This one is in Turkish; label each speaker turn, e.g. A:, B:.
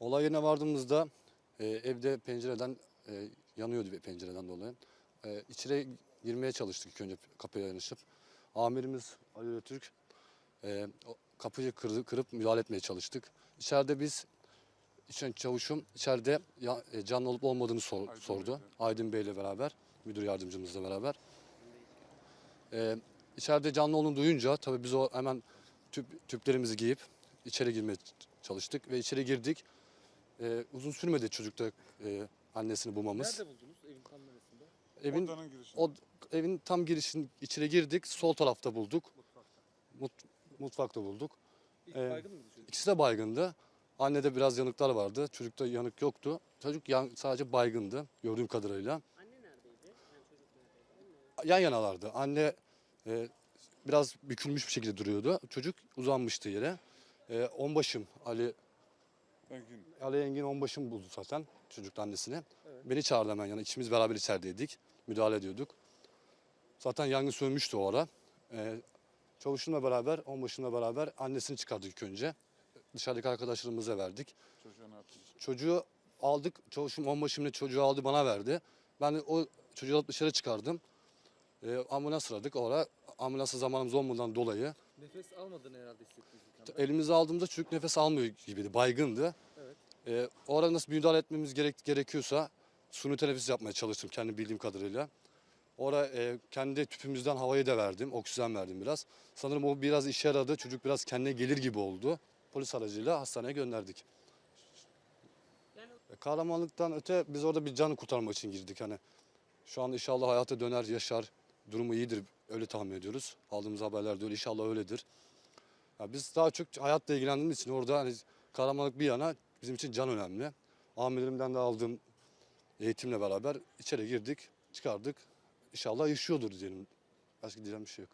A: Olay yerine vardığımızda e, evde pencereden e, yanıyordu bir pencereden dolayı. E, içeri girmeye çalıştık ilk önce kapıya yanaşıp. Amirimiz Ali Türk e, kapıyı kırdı, kırıp müdahale etmeye çalıştık. İçeride biz içen çavuşum içeride ya, e, canlı olup olmadığını sor-
B: Aydın
A: sordu.
B: Bey'le.
A: Aydın Bey'le beraber, müdür yardımcımızla beraber. E, içeride canlı olduğunu duyunca tabii biz o hemen tüp, tüplerimizi giyip içeri girmeye çalıştık ve içeri girdik. E, uzun sürmedi çocukta e, annesini bulmamız.
C: Nerede buldunuz? Evin tam neresinde?
A: Evin
B: Odanın girişinde.
A: o evin tam girişin içeri girdik. Sol tarafta bulduk.
C: Mutfakta.
A: Mut, mutfakta bulduk.
C: İlk
A: Ee,
C: baygın mıydı çocuk?
A: İkisi de baygındı. Annede biraz yanıklar vardı. Çocukta yanık yoktu. Çocuk yan- sadece baygındı gördüğüm kadarıyla.
D: Anne neredeydi? Yani çocuk neredeydi? Anne.
A: Yan yanalardı. Anne e, biraz bükülmüş bir şekilde duruyordu. Çocuk uzanmıştı yere. E, onbaşım Ali
B: Engin.
A: Ali Engin onbaşım buldu zaten çocuk annesini.
C: Evet.
A: Beni çağırdı hemen yana. İkimiz beraber içerideydik. Müdahale ediyorduk. Zaten yangın sönmüştü o ara. Ee, çavuşumla beraber, onbaşımla beraber annesini çıkardık ilk önce. Dışarıdaki arkadaşlarımıza verdik.
B: Çocuğa ne yaptınız?
A: Çocuğu aldık. Çavuşum onbaşımla çocuğu aldı bana verdi. Ben de o çocuğu alıp dışarı çıkardım. Ee, ambulans aradık. O ara ambulansa zamanımız olmadan dolayı
C: Nefes almadığını herhalde hissettiniz
A: elimize aldığımızda çocuk nefes almıyor gibiydi. Baygındı.
C: Evet.
A: Ee, o ara nasıl müdahale etmemiz gerek, gerekiyorsa suni teneffüs yapmaya çalıştım kendi bildiğim kadarıyla. Orada e, kendi tüpümüzden havayı da verdim, oksijen verdim biraz. Sanırım o biraz işe yaradı. Çocuk biraz kendine gelir gibi oldu. Polis aracıyla hastaneye gönderdik.
D: Yani
A: E, kahramanlıktan öte biz orada bir can kurtarmak için girdik. Hani şu an inşallah hayata döner, yaşar. Durumu iyidir öyle tahmin ediyoruz. Aldığımız haberlerde öyle inşallah öyledir. Ya biz daha çok hayatla ilgilendiğimiz için orada hani kahramanlık bir yana bizim için can önemli. Amirlerimden de aldığım eğitimle beraber içeri girdik, çıkardık. İnşallah yaşıyordur diyelim. Başka diyeceğim bir şey yok.